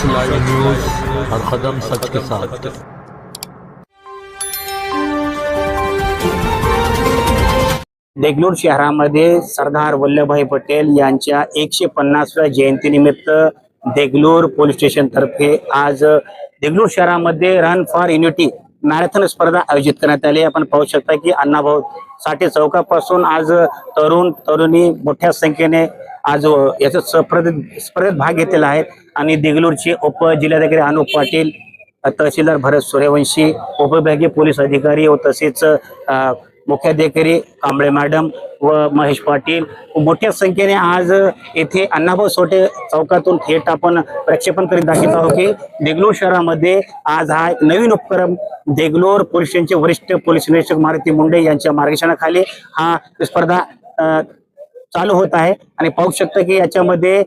सच live news हर कदम सच के साथ। देगलूर शहरामध्ये सरदार वल्लभभाई पटेल यांच्या एकशे पन्नासव्या जयंतीनिमित्त देगलूर पोलीस स्टेशन तर्फे आज देगलूर शहरामध्ये रन फॉर युनिटी मॅरेथॉन स्पर्धा आयोजित करण्यात आली. आपण पाहू शकता की अण्णाभाऊ साठे चौकापासून आज तरुण तरुणी मोठ्या संख्येने आज याच्यात स्पर्धेत स्पर्धेत भाग घेतलेला आहे. आणि देगलूरचे उपजिल्हाधिकारी अनुप पाटील तहसीलदार भरत सूर्यवंशी उपविभागीय पोलीस अधिकारी व तसेच मुख्याधिकारी कांबळे मॅडम व महेश पाटील. मोठ्या संख्येने आज येथे अण्णाभाऊ सोटे चौकातून थेट आपण प्रक्षेपण करीत दाखवत आहोत की देगलोर शहरामध्ये आज हा एक नवीन उपक्रम देगलूर पोलिसांचे वरिष्ठ पोलीस निरीक्षक मारुती मुंडे यांच्या मार्गदर्शनाखाली हा स्पर्धा चालू होत आहे. आणि पाहू शकता की याच्यामध्ये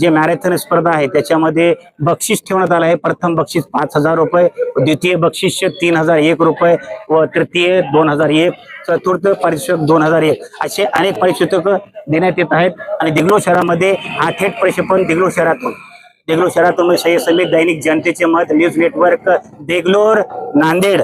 जे मॅरेथॉन स्पर्धा आहे त्याच्यामध्ये बक्षीस ठेवण्यात आलं आहे. प्रथम बक्षीस पाच हजार रुपये द्वितीय बक्षीस तीन हजार एक रुपये व तृतीय दोन हजार एक चतुर्थ परिषद दोन हजार एक. असे अनेक परिषदक देण्यात येत आहेत. आणि देगलूर शहरामध्ये हा थेट प्रक्षेपण देगलूर शहरातून. देगलोर शहरातून मी सह्य समित दैनिक जनतेचे मत न्यूज नेटवर्क देगलोर नांदेड.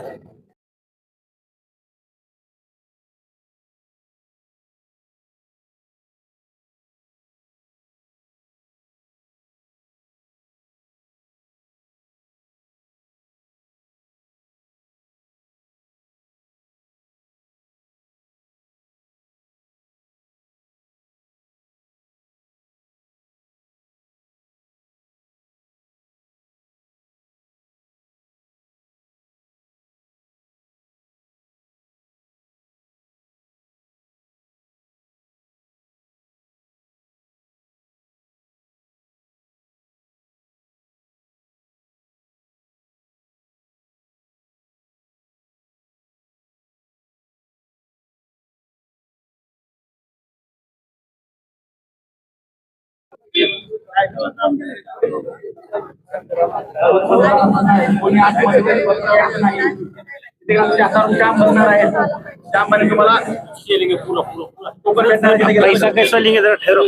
पैसा कैसा लिंगे जरा ठहरो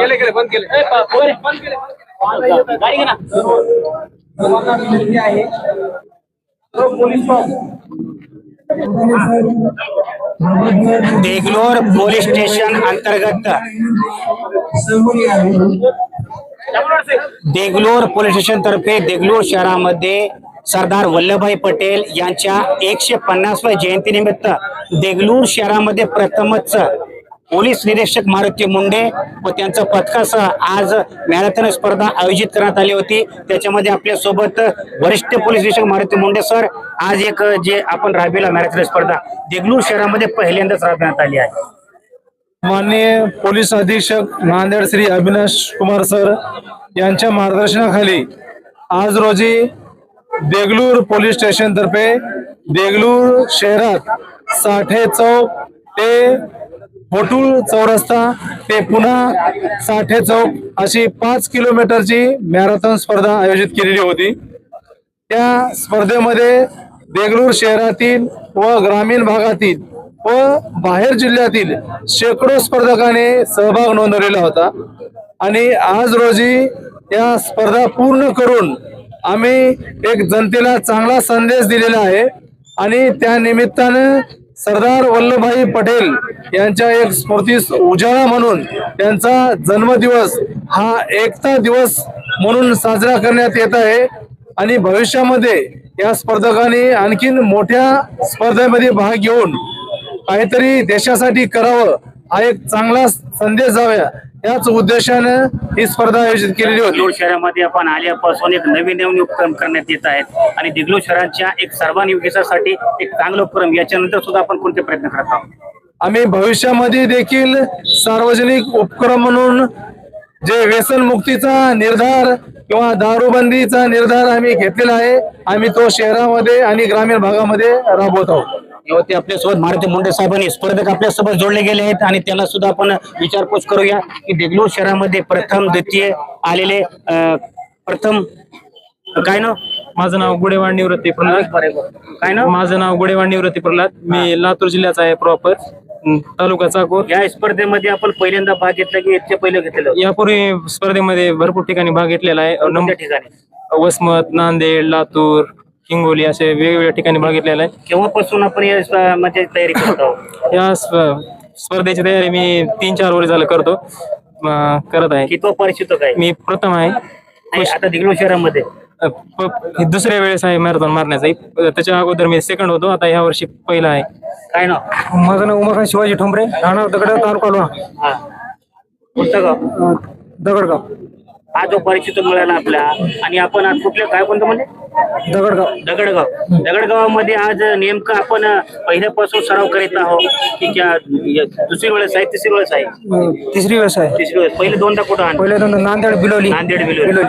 गेले गेले बंद केले बंद केले. गाडी घे ना आहे पोलीस. देगलोर पोलीस स्टेशन अंतर्गत. देगलोर पोलीस स्टेशन तर्फे देगलूर शहरामध्ये सरदार वल्लभभाई पटेल यांच्या एकशे पन्नासव्या जयंतीनिमित्त देगलूर शहरामध्ये प्रथमच पोलीस निरीक्षक मारुती मुंडे व त्यांचं पथकासह आज मॅरेथॉन स्पर्धा आयोजित करण्यात आली होती. त्याच्यामध्ये आपल्यासोबत वरिष्ठ पोलीस निरीक्षक मारुती मुंडे सर आज एक जे आपण राबविला मॅरेथॉन स्पर्धा देगलूर शहरामध्ये पहिल्यांदाच राबविण्यात आली आहे. माननीय पोलीस अधीक्षक नांदेड श्री अविनाश कुमार सर यांच्या मार्गदर्शनाखाली आज रोजी देगलूर पोलीस स्टेशन तर्फे देगलूर शहरात साठे चौक ते होटूळ चौरस्ता ते पुन्हा साठे चौक अशी पाच किलोमीटरची मॅरेथॉन स्पर्धा आयोजित केलेली होती. त्या स्पर्धेमध्ये देगलूर शहरातील व ग्रामीण भागातील व बाहेर जिल्ह्यातील शेकडो स्पर्धकाने सहभाग नोंदवलेला होता. आणि आज रोजी या स्पर्धा पूर्ण करून आम्ही एक जनतेला चांगला संदेश दिलेला आहे. आणि त्या निमित्तानं सरदार वल्लभभाई पटेल यांच्या एक स्मृतीस उजाळा म्हणून त्यांचा जन्मदिवस हा एकता दिवस म्हणून साजरा करण्यात येत आहे. आणि भविष्यामध्ये या स्पर्धकांनी आणखीन मोठ्या स्पर्धेमध्ये भाग घेऊन काहीतरी देशासाठी करावं हा एक चांगला संदेश जाव्या याच उद्देशानं ही स्पर्धा आयोजित केलेली होती. देगलूर शहरामध्ये आपण आल्यापासून एक नवीन नवीन उपक्रम करण्यात येत आहेत. आणि देगलूर शहराच्या एक सर्वांगीण विकासासाठी एक चांगला उपक्रम याच्यानंतर सुद्धा आपण कोणते प्रयत्न करत आहोत? आम्ही भविष्यामध्ये देखील सार्वजनिक उपक्रम म्हणून जे व्यसन मुक्तीचा निर्धार किंवा दारूबंदीचा निर्धार आम्ही घेतलेला आहे आम्ही तो शहरामध्ये आणि ग्रामीण भागामध्ये राबवत आहोत. होते आपल्यासोबत मारुती मुंडे साहेबांनी स्पर्धक आपल्यासोबत जोडले गेले आहेत आणि त्यांना सुद्धा आपण विचारपूस करूया की देगलूर शहरामध्ये प्रथम द्वितीय आलेले प्रथम काय नाव? माझं नाव गुडेवाड निवृत्ती प्रल्हाद. काय नाव? माझं नाव गुडेवाड निवृत्ती प्रल्हाद. मी लातूर जिल्ह्याचा आहे प्रॉपर तालुका चाकूर. या स्पर्धेमध्ये आपण पहिल्यांदा भाग घेतला की याच्या पहिले घेतलेलं? यापूर्वी स्पर्धेमध्ये भरपूर ठिकाणी भाग घेतलेला आहे. नंबर ठिकाणी? वसमत नांदेड लातूर हिंगोली असे वेगवेगळ्या ठिकाणी भाग घेतलेला आहे. केव्हापासून आपण या स्प- म्हणजे तयारी करत? आहोत या स्प- स्पर्धेची तयारी मी तीन चार वर्ष झालं करतो. अं, करत आहे. कितवा परिचित काय? मी प्रथम आहे. नाही, आता दिग्लो शहरामध्ये. अ, प- हे दुसऱ्या वेळेस आहे मॅरेथॉन मारण्याचा. अ, त्याच्या अगोदर मी सेकंड होतो. आता ह्या वर्षी पहिला आहे. काय नाव? माझं नाव उमाकांत शिवाजी ठोंबरे. राहणार दगड तालुका लोहा. हा. गाव? दगडगाव. हा जो परिचित मिळाला आपला आणि आपण आज कुठल्या काय कोणतं म्हणजे? दगडगाव. दगडगाव. दगडगावामध्ये आज नेमकं आपण पहिल्यापासून सराव करीत आहोत की क्या या दुसरी वेळेस आहे तिसरी वेळेस आहे? तिसरी वेळेस आहे. तिसरी वेळेस. पहिले दोनदा कुठं आणलं? दोन नांदेड बिलोली. नांदेड बिलोली.